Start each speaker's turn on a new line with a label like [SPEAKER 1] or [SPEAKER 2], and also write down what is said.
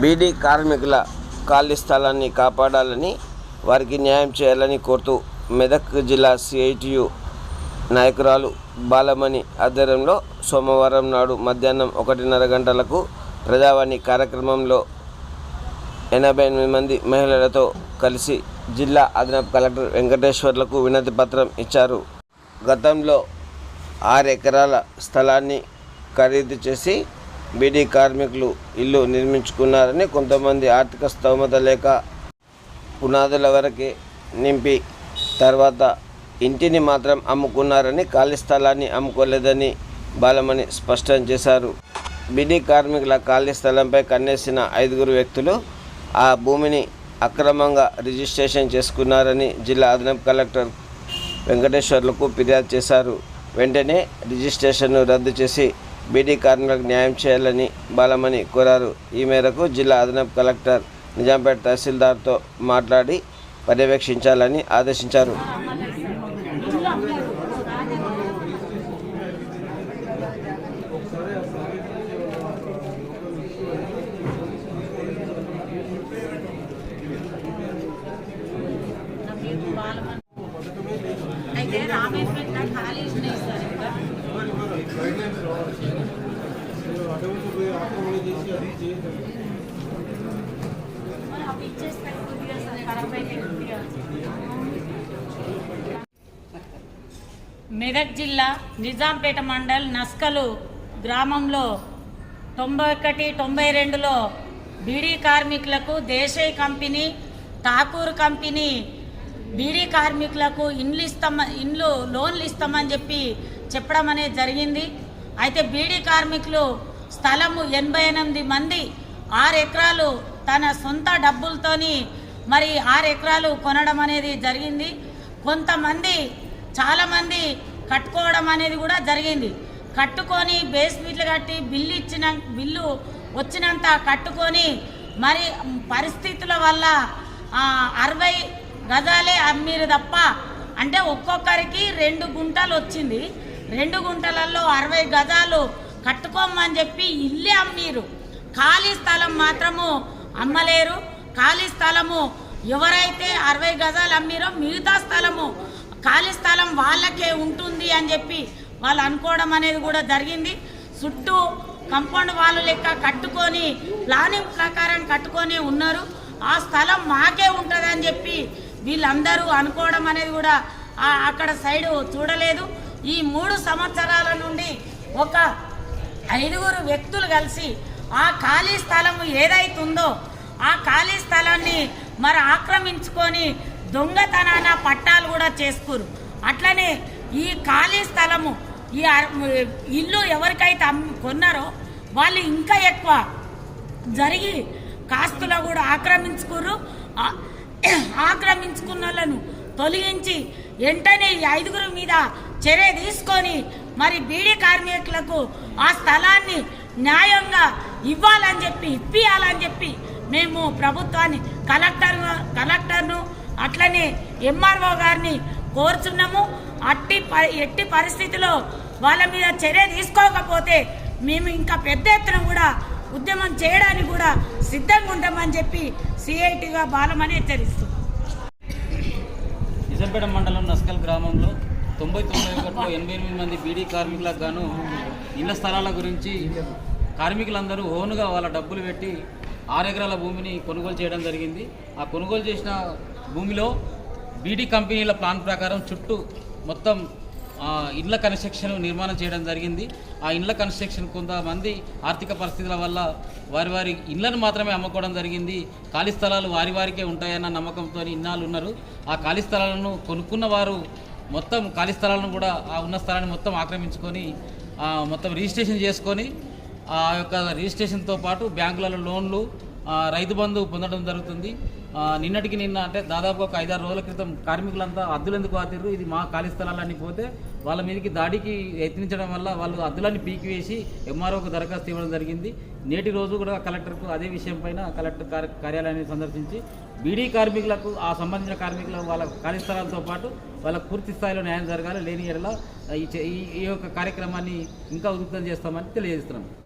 [SPEAKER 1] బీడీ కార్మికుల ఖాళీ స్థలాన్ని కాపాడాలని వారికి న్యాయం చేయాలని కోరుతూ మెదక్ జిల్లా సిఐటియు నాయకురాలు బాలమణి ఆధ్వర్యంలో సోమవారం నాడు మధ్యాహ్నం ఒకటిన్నర గంటలకు ప్రజావాణి కార్యక్రమంలో ఎనభై ఎనిమిది మంది మహిళలతో కలిసి జిల్లా అదనపు కలెక్టర్ వెంకటేశ్వర్లకు వినతి పత్రం ఇచ్చారు. గతంలో ఆరు ఎకరాల స్థలాన్ని ఖరీదు చేసి బీడీ కార్మికులు ఇల్లు నిర్మించుకున్నారని కొంతమంది ఆర్థిక స్తోమత లేక పునాదుల వరకే నింపి తర్వాత ఇంటిని మాత్రం అమ్ముకున్నారని ఖాళీ స్థలాన్ని అమ్ముకోలేదని బాలమణి స్పష్టం చేశారు. బిడి కార్మికుల ఖాళీ స్థలంపై కన్నేసిన ఐదుగురు వ్యక్తులు ఆ భూమిని అక్రమంగా రిజిస్ట్రేషన్ చేసుకున్నారని జిల్లా అదనపు కలెక్టర్ వెంకటేశ్వర్లకు ఫిర్యాదు చేశారు. వెంటనే రిజిస్ట్రేషన్ను రద్దు చేసి బీడీ కార్మికులకు న్యాయం చేయాలని బాలమణి కోరారు. ఈ మేరకు జిల్లా అదనపు కలెక్టర్ నిజాంపేట తహసీల్దార్తో మాట్లాడి పర్యవేక్షించాలని ఆదేశించారు
[SPEAKER 2] అయితే రామేశ్వరం నాకు ఖాళీ ఉన్నాయి సార్ ఇంకా మెదక్ జిల్లా నిజాంపేట మండల్ నస్కలు గ్రామంలో తొంభై ఒకటి తొంభై రెండులో బీడీ కార్మికులకు దేశీయ కంపెనీ ఠాకూర్ కంపెనీ బీడీ కార్మికులకు ఇండ్లు ఇస్తామ ఇండ్లు లోన్లు ఇస్తామని చెప్పి చెప్పడం అనేది జరిగింది. అయితే బీడీ కార్మికులు స్థలము ఎనభై ఎనిమిది మంది ఆరు ఎకరాలు తన సొంత డబ్బులతోని మరి ఆరు ఎకరాలు కొనడం అనేది జరిగింది. కొంతమంది చాలామంది కట్టుకోవడం అనేది కూడా జరిగింది. కట్టుకొని బేస్మెంట్లు కట్టి బిల్లు ఇచ్చిన బిల్లు వచ్చినంత కట్టుకొని మరి పరిస్థితుల వల్ల అరవై గజాలే అమ్మీరు తప్ప అంటే ఒక్కొక్కరికి రెండు గుంటలు వచ్చింది. రెండు గుంటలలో అరవై గజాలు కట్టుకోమని చెప్పి ఇల్లే అమ్మీరు. ఖాళీ స్థలం మాత్రము అమ్మలేరు. ఖాళీ స్థలము ఎవరైతే అరవై గజాలు అమ్మిరో మిగతా స్థలము ఖాళీ స్థలం వాళ్ళకే ఉంటుంది అని చెప్పి వాళ్ళు అనుకోవడం అనేది కూడా జరిగింది. చుట్టూ కంపౌండ్ వాళ్ళు లెక్క కట్టుకొని ప్లానింగ్ ప్రకారం కట్టుకొని ఉన్నారు. ఆ స్థలం మాకే ఉంటుందని చెప్పి వీళ్ళందరూ అనుకోవడం అనేది కూడా అక్కడ సైడు చూడలేదు. ఈ మూడు సంవత్సరాల నుండి ఒక ఐదుగురు వ్యక్తులు కలిసి ఆ ఖాళీ స్థలము ఏదైతుందో ఆ ఖాళీ స్థలాన్ని మరి ఆక్రమించుకొని దొంగతనాన పట్టాలు కూడా చేసుకురు. అట్లనే ఈ ఖాళీ స్థలము ఈ ఇల్లు ఎవరికైతే అమ్మి కొన్నారో వాళ్ళు ఇంకా ఎక్కువ జరిగి కాస్తులో కూడా ఆక్రమించుకురు ఆక్రమించుకున్న వాళ్ళను తొలగించి వెంటనే ఈ ఐదుగురు మీద చర్య తీసుకొని మరి బీడీ కార్మికులకు ఆ స్థలాన్ని న్యాయంగా ఇవ్వాలని చెప్పి ఇప్పియాలని చెప్పి మేము ప్రభుత్వాన్ని కలెక్టర్ కలెక్టర్ను అట్లనే ఎంఆర్ఓ గారిని కోరుచున్నాము. అట్టి ప- ఎట్టి పరిస్థితిలో వాళ్ళ మీద చర్య తీసుకోకపోతే మేము ఇంకా పెద్ద ఎత్తున కూడా ఉద్యమం చేయడానికి కూడా సిద్ధంగా ఉంటామని చెప్పి సిఐటిగా బాలమని హెచ్చరిస్తుంది
[SPEAKER 3] నిజంపేట మండలం నస్కల్ గ్రామంలో తొంభై తొంభై ఒకటిలో ఎనభై ఎనిమిది మంది బీడీ కార్మికులకు గాను ఇళ్ళ స్థలాల గురించి కార్మికులందరూ ఓనుగా వాళ్ళ డబ్బులు పెట్టి ఆరు ఎకరాల భూమిని కొనుగోలు చేయడం జరిగింది. ఆ కొనుగోలు చేసిన భూమిలో బీడీ కంపెనీల ప్లాన్ ప్రకారం చుట్టూ మొత్తం ఇండ్ల కన్స్ట్రక్షన్ నిర్మాణం చేయడం జరిగింది. ఆ ఇండ్ల కన్స్ట్రక్షన్ కొంతమంది ఆర్థిక పరిస్థితుల వల్ల వారి వారి ఇళ్ళను మాత్రమే అమ్ముకోవడం జరిగింది. ఖాళీ స్థలాలు వారి వారికే ఉంటాయన్న నమ్మకంతో ఇన్నాళ్ళు ఉన్నారు. ఆ ఖాళీ స్థలాలను కొనుక్కున్న వారు మొత్తం ఖాళీ స్థలాలను కూడా ఆ ఉన్న స్థలాన్ని మొత్తం ఆక్రమించుకొని మొత్తం రిజిస్ట్రేషన్ చేసుకొని ఆ యొక్క రిజిస్ట్రేషన్తో పాటు బ్యాంకులలో లోన్లు రైతు బంధు పొందడం జరుగుతుంది. నిన్నటికి నిన్న అంటే దాదాపు ఒక ఐదారు రోజుల క్రితం కార్మికులంతా అద్దులు ఎందుకు ఆతిర్రు ఇది మా ఖాళీ స్థలాలన్నీ పోతే వాళ్ళ మీదకి దాడికి యత్నించడం వల్ల వాళ్ళు అద్దులన్నీ పీకివేసి ఎంఆర్ఓకు దరఖాస్తు ఇవ్వడం జరిగింది. నేటి రోజు కూడా కలెక్టర్కు అదే విషయం పైన కలెక్టర్ కార్య- కార్యాలయాన్ని సందర్శించి బీడీ కార్మికులకు ఆ సంబంధించిన కార్మికుల వాళ్ళ ఖాళీ స్థలాలతో పాటు వాళ్ళకు పూర్తి స్థాయిలో న్యాయం జరగాలి లేని ఎడల ఈ ఈ ఈ యొక్క కార్యక్రమాన్ని ఇంకా ఉధృతం చేస్తామని తెలియజేస్తున్నాం.